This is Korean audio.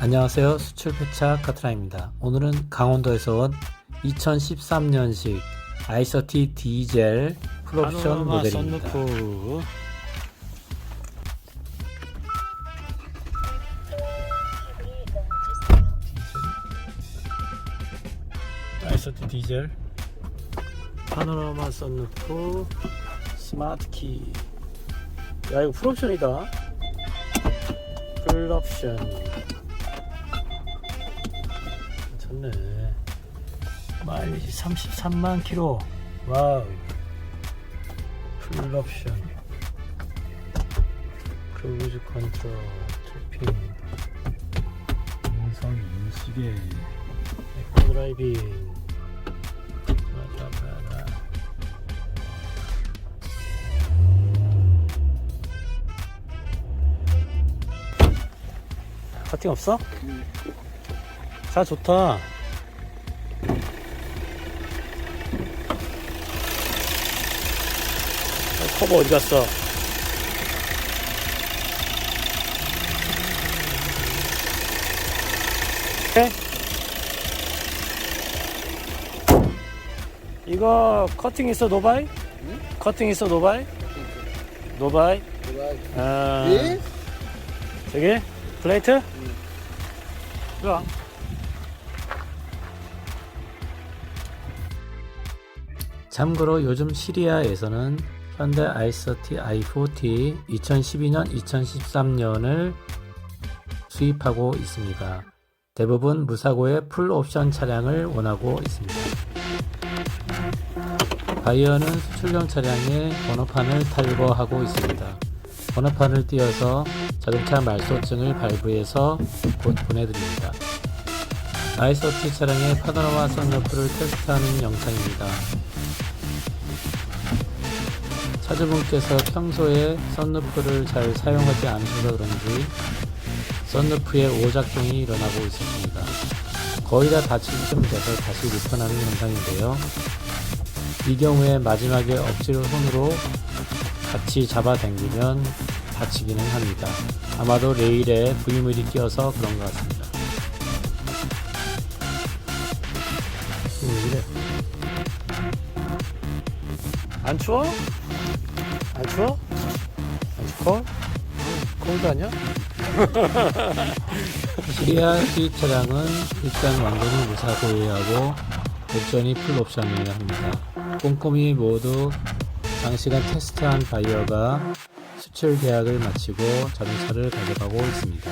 안녕하세요. 수출 폐차 카트라입니다. 오늘은 강원도에서 온 2013년식 아이서티 디젤 풀옵션 모델입니다. 썬루프 아이서티 디젤 파노라마 썬루프 스마트 키. 야 이거 풀옵션이다. 풀옵션. 괜찮네. 마일리지 33만 킬로. 와우. 풀옵션. 크루즈 컨트롤, 트래핑, 음성 인식에 에코 드라이빙. 커팅 없어? 차 좋다. 어, 커버 어디 갔어? 오케이. 이거 커팅 있어 노바이? 커팅 있어 노바이? 노바이? 아, 예? 저기 플레이트? 좋아. 참고로 요즘 시리아에서는 현대 i30 i40 2012년 2013년을 수입하고 있습니다. 대부분 무사고의 풀 옵션 차량을 원하고 있습니다. 바이어는 수출용 차량의 번호판을 탈거하고 있습니다. 번호판을 띄어서 자동차 말소증을 발부해서 곧 보내드립니다. i30 차량의 파노라마 선루프를 테스트하는 영상입니다. 차주분께서 평소에 썬루프를 잘 사용하지 않으셔서 그런지 썬루프의 오작동이 일어나고 있었습니다. 거의 다 닫힐 쯤 돼서 다시 리턴하는 현상인데요. 이 경우에 마지막에 억지로 손으로 같이 잡아당기면 닫히기는 합니다. 아마도 레일에 부유물이 끼어서 그런 것 같습니다. 안 추워? 안 추워? 안 추워? 콜드 아니야? 시리아 수입 차량은 일단 완전히 무사고해야 하고 옵션이 풀 옵션이어야 합니다. 꼼꼼히 모두 장시간 테스트한 바이어가 수출 계약을 마치고 자동차를 가져가고 있습니다.